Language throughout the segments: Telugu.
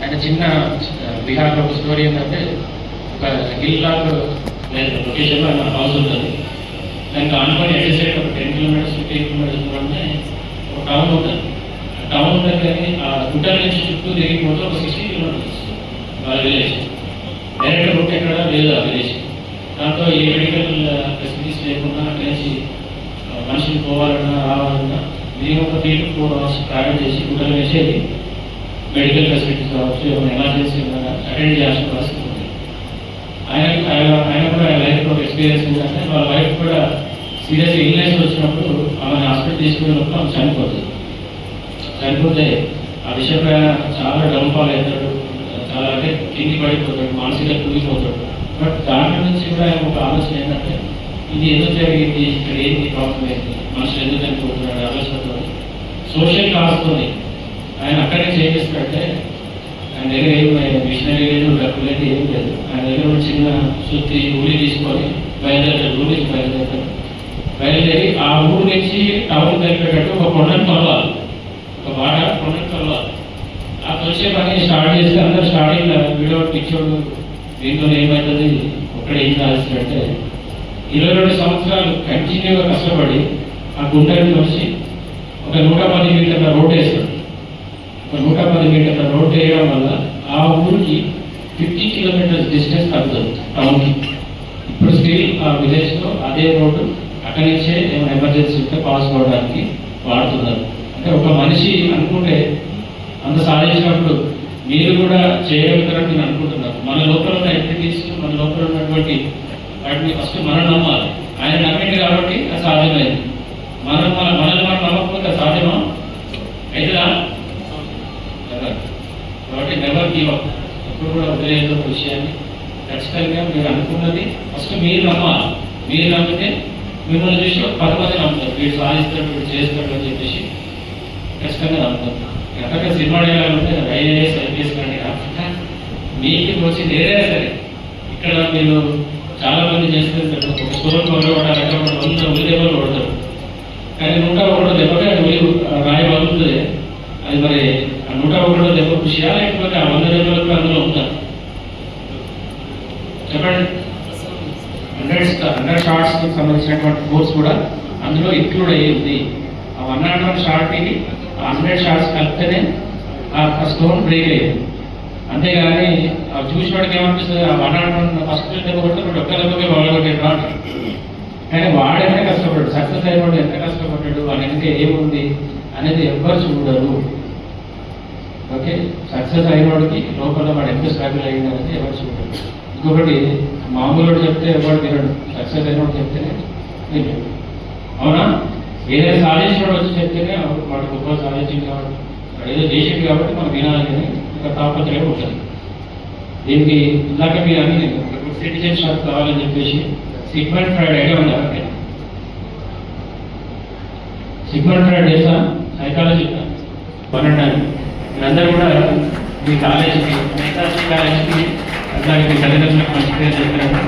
ఆయన చిన్న బీహార్లో ఒక స్టోరీ ఏంటంటే ఒక హిల్ లాగ్ లొకేషన్లో ఆయన హౌస్ ఉంటుంది. దానికి ఆనుకొని ఎటు సైడ్ ఒక టెన్ కిలోమీటర్స్ ఫిఫ్టీన్ కిలోమీటర్స్ దూరంలో ఒక టౌన్ ఉంటుంది. ఆ టౌన్ దగ్గరని ఆ గుట్ట నుంచి చుట్టూ తిరిగిపోతే ఒక సిక్స్టీ కిలోమీటర్స్ వాళ్ళ విలేజ్ డైరెక్ట్ రూట్ ఎక్కడ లేదు ఆ విలేజ్ దాంతో ఏ మెడికల్ ఫెసిలిటీస్ లేకుండా అక్కడి మనుషులు పోవాలన్నా రావాలన్నా మేము ఒక three to four hours travel చేసి గుట్టలు వేసేది మెడికల్ ఫెసిలిటీస్ కావచ్చు ఏమైనా ఎమర్జెన్సీ అటెండ్ చేయాల్సిన పరిస్థితి ఉంది. ఆయన ఆయన ఆయన కూడా ఆయన లైఫ్లో ఒక ఎక్స్పీరియన్స్ ఏంటంటే వాళ్ళ వైఫ్ కూడా సీరియస్ ఇల్నెస్ వచ్చినప్పుడు ఆమె హాస్పిటల్ తీసుకున్నప్పుడు ఆమె చనిపోతుంది. చనిపోతే ఆ విషయంపై చాలా డౌన్ఫాల్ అవుతాడు చాలా అంటే కింది పడిపోతాడు మానసిక కూలిపోతాడు. బట్ దాంట్లో నుంచి కూడా ఆయన ఒక ఆలోచన ఏంటంటే ఇది ఎందుకు జరిగింది? ఇక్కడ ఏంటి ప్రాబ్లం ఏంటి? మనుషులు ఎందుకు చనిపోతున్నాడు ఆలోచనతో సోషల్ కాస్తోని ఆయన అక్కడే చేంజ్ చేస్తాడంటే ఆయన దగ్గర ఏం మిషనరీ లేదు డబ్బు లేదు ఏం లేదు. ఆయన దగ్గర చిన్న సుత్తి ఊరి తీసుకొని బయలుదేరారు ఊరి నుంచి బయలుదేరి ఆ ఊరు నుంచి టౌన్ కలిపేటట్టు ఒక కొండను కొలవాలి. ఒక బాట కొండను కొలవాలి. ఆ తొలిసే పని స్టార్ట్ చేస్తే అందరూ స్టార్టింగ్ వీడియో పిచ్చోడు? దీంతో ఏమవుతుంది ఒక్కడే ఏం సాధిస్తాడంటే ఇరవై రెండు సంవత్సరాలు కంటిన్యూగా కష్టపడి ఆ గుండెని వచ్చి ఒక నూట పది మీటర్ల రోడ్ వేస్తాడు నూట పది మీటర్ల రోడ్ వేయడం వల్ల ఆ ఊరికి ఫిఫ్టీ కిలోమీటర్స్ డిస్టెన్స్ తగ్గుతుంది టౌన్కి. ఇప్పుడు స్టిల్ ఆ విలేజ్లో అదే రోడ్డు అక్కడి నుంచే ఏమైనా ఎమర్జెన్సీ ఉంటే పాస్ అవ్వడానికి వాడుతున్నారు. అంటే ఒక మనిషి అనుకుంటే అంత సాధించినప్పుడు మీరు కూడా చేయగలుగుతారని నేను అనుకుంటున్నాను. మన లోపల ఉన్న ఎంటిటీస్ మన లోపల ఉన్నటువంటి వాటిని ఫస్ట్ మనం నమ్మాలి. ఆయన నమ్మింది కాబట్టి అది సాధ్యమైంది. మనం మన మనల్ని మనం నమ్మకపోతే సాధ్యమా? అయితేదా నెవర్ గివ్ అప్ ఎప్పుడు కూడా వదిలేదు ఒక విషయాన్ని. ఖచ్చితంగా మీరు అనుకున్నది ఫస్ట్ మీరు నమ్మాలి. మీరు నమ్మితే మిమ్మల్ని చూసి ఒక పది మంది నమ్ముతారు. వీడు సాధిస్తాడు వీడు చేస్తాడు అని చెప్పేసి ఖచ్చితంగా నమ్ముతారు. ఎక్కడ సినిమా డైలాగ్ ఉంటే ఐఏఎస్ ఐపీఎస్ కానీ కాకుండా మీకు వచ్చింది ఏదైనా సరే. ఇక్కడ మీరు చాలా మంది చేస్తారు ఒక స్కూల్ కొడతారు వంద ఉల్లి కొడతారు. కానీ నూట కూడా దెబ్బకి అది ఉల్లి అది మరి ఆ నూట ఒకటో దెబ్బ కృషియా లేకపోతే ఆ వంద దెబ్బలకు అందులో ఉంటారు. చెప్పండి. హండ్రెడ్ హండ్రెడ్ షార్ట్స్కి సంబంధించినటువంటి కోర్స్ కూడా అందులో ఇంక్లూడ్ అయ్యింది ఆ వన్ అండ్ వన్ షార్ట్కి ఆ హండ్రెడ్ షార్ట్స్ కలిపితేనే ఆ స్టోన్ బ్రేక్ అయ్యింది. అంతేగాని ఆ చూసినోడికి ఏమనిపిస్తుంది? ఆ వన్ అండ్ వన్ ఫస్ట్ దెబ్బ కొడితే రెండు ఒక్క దెబ్బకే బాగొట్టేది కానీ వాడెంత కష్టపడ్డాడు? సక్సెస్ అయినవాడు ఎంత కష్టపడ్డాడు? వాడి వెనక ఏముంది? అనేది ఎవ్వరు చూడరు. ఓకే? సక్సెస్ అయినవాడికి లోపల వాడు ఎంత స్ట్రగుల్ అయ్యింది అనేది ఎవరు ఇంకొకటి మామూలు చెప్తే ఎవరు వినడు. సక్సెస్ అయినవాడు చెప్తేనే వినడు. అవునా? ఏదైనా సాధించినవాడు వచ్చి చెప్తేనే వాడు గొప్ప సాధించింది కాబట్టి వాడు ఏదో చేసింది కాబట్టి మనం వినాలని ఒక తాపత్రయం ఉంటుంది. దీనికి ఇందాక మీరు అని ఒక సిటిజన్ షాప్ కావాలని చెప్పేసి సిగ్మెంట్ ఫ్రైడ్ ఐడియా ఉంది అక్కడ సిగ్మెంట్ ఫ్రైడ్ చేసా సైకాలజీ పన్నెండు మీరందరూ కూడా మీ కాలేజీకి నేతాజీ కాలేజీకి అట్లాగే మీ తల్లిదండ్రులకు మంచి పేరు చెప్పారని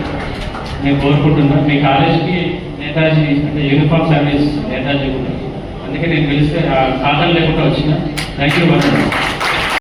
నేను కోరుకుంటున్నాను మీ కాలేజీకి నేతాజీ అంటే యూనిఫామ్ సర్వీస్ నేతాజీ కూడా. అందుకే నేను పిలిస్తే ఆ సాధన లేకుండా వచ్చిన. Thank you